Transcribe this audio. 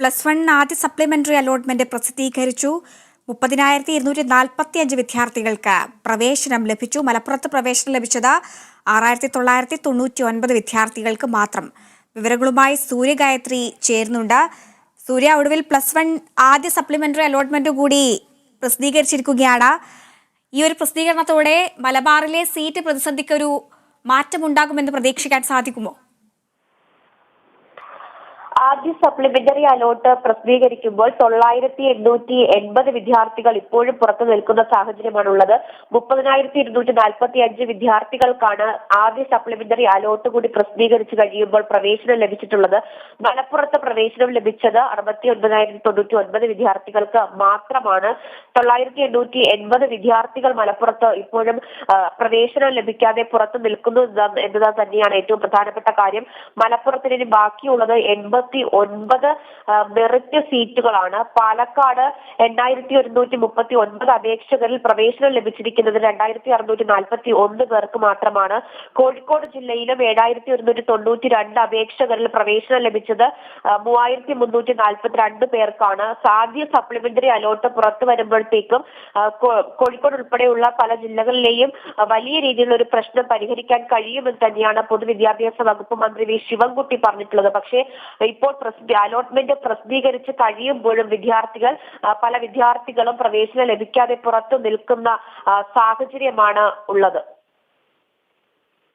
Plus one ആദ്യ supplementary allotment പ്രസിദ്ധീകരിച്ചു. മുപ്പതിനായിരത്തി ഇരുന്നൂറ്റി നാൽപ്പത്തി അഞ്ച് വിദ്യാർത്ഥികൾക്ക് പ്രവേശനം ലഭിച്ചു. മലപ്പുറത്ത് പ്രവേശനം ലഭിച്ചത് ആറായിരത്തി തൊള്ളായിരത്തി തൊണ്ണൂറ്റി ഒൻപത് വിദ്യാർത്ഥികൾക്ക് മാത്രം. വിവരങ്ങളുമായി സൂര്യഗായത്രി ചേരുന്നുണ്ട്. സൂര്യ ഒടുവിൽ പ്ലസ് വൺ ആദ്യ സപ്ലിമെന്ററി അലോട്ട്മെന്റ് കൂടി പ്രസിദ്ധീകരിച്ചിരിക്കുകയാണ്. ഈ ഒരു പ്രസിദ്ധീകരണത്തോടെ മലബാറിലെ സീറ്റ് പ്രതിസന്ധിക്ക് പ്രതിസന്ധിക്കൊരു മാറ്റമുണ്ടാകുമെന്ന് പ്രതീക്ഷിക്കാൻ സാധിക്കുമോ? ആദ്യ സപ്ലിമെന്ററി അലോട്ട് പ്രസിദ്ധീകരിക്കുമ്പോൾ തൊള്ളായിരത്തി എണ്ണൂറ്റി എൺപത് വിദ്യാർത്ഥികൾ ഇപ്പോഴും പുറത്തു നിൽക്കുന്ന സാഹചര്യമാണുള്ളത്. മുപ്പതിനായിരത്തി ഇരുന്നൂറ്റി നാൽപ്പത്തി അഞ്ച് വിദ്യാർത്ഥികൾക്കാണ് ആദ്യ സപ്ലിമെന്ററി അലോട്ട് കൂടി പ്രസിദ്ധീകരിച്ചു കഴിയുമ്പോൾ പ്രവേശനം ലഭിച്ചിട്ടുള്ളത്. മലപ്പുറത്ത് പ്രവേശനം ലഭിച്ചത് അറുപത്തി ഒൻപതിനായിരത്തി തൊണ്ണൂറ്റി ഒൻപത് വിദ്യാർത്ഥികൾക്ക് മാത്രമാണ്. തൊള്ളായിരത്തി എണ്ണൂറ്റി എൺപത് വിദ്യാർത്ഥികൾ മലപ്പുറത്ത് ഇപ്പോഴും പ്രവേശനം ലഭിക്കാതെ പുറത്തു നിൽക്കുന്നു എന്ന- എന്നത് തന്നെയാണ് ഏറ്റവും പ്രധാനപ്പെട്ട കാര്യം. മലപ്പുറത്തിന് ബാക്കിയുള്ളത് എൺപത്തി ഒൻപത് മെറിറ്റ് സീറ്റുകളാണ്. പാലക്കാട് എണ്ണായിരത്തി ഒരുന്നൂറ്റി മുപ്പത്തി ഒൻപത് അപേക്ഷകരിൽ പ്രവേശനം ലഭിച്ചിരിക്കുന്നത് രണ്ടായിരത്തി അറുന്നൂറ്റി നാൽപ്പത്തി ഒന്ന് പേർക്ക് മാത്രമാണ്. കോഴിക്കോട് ജില്ലയിലും ഏഴായിരത്തി ഒരുന്നൂറ്റി തൊണ്ണൂറ്റി രണ്ട് അപേക്ഷകരിൽ പ്രവേശനം ലഭിച്ചത് മൂവായിരത്തി മുന്നൂറ്റി നാൽപ്പത്തി രണ്ട് പേർക്കാണ്. സാധ്യ സപ്ലിമെന്ററി അലോട്ട് പുറത്തു വരുമ്പോഴത്തേക്കും കോഴിക്കോട് ഉൾപ്പെടെയുള്ള പല ജില്ലകളിലെയും വലിയ രീതിയിലുള്ള ഒരു പ്രശ്നം പരിഹരിക്കാൻ കഴിയുമെന്ന് തന്നെയാണ് പൊതുവിദ്യാഭ്യാസ വകുപ്പ് മന്ത്രി വി. ശിവൻകുട്ടി പറഞ്ഞിട്ടുള്ളത്. പക്ഷേ ഇപ്പോൾ പ്രസിദ്ധി അലോട്ട്മെന്റ് പ്രസിദ്ധീകരിച്ച് കഴിയുമ്പോഴും വിദ്യാർത്ഥികൾ പല വിദ്യാർത്ഥികളും പ്രവേശനം ലഭിക്കാതെ പുറത്തു നിൽക്കുന്ന സാഹചര്യമാണ് ഉള്ളത്.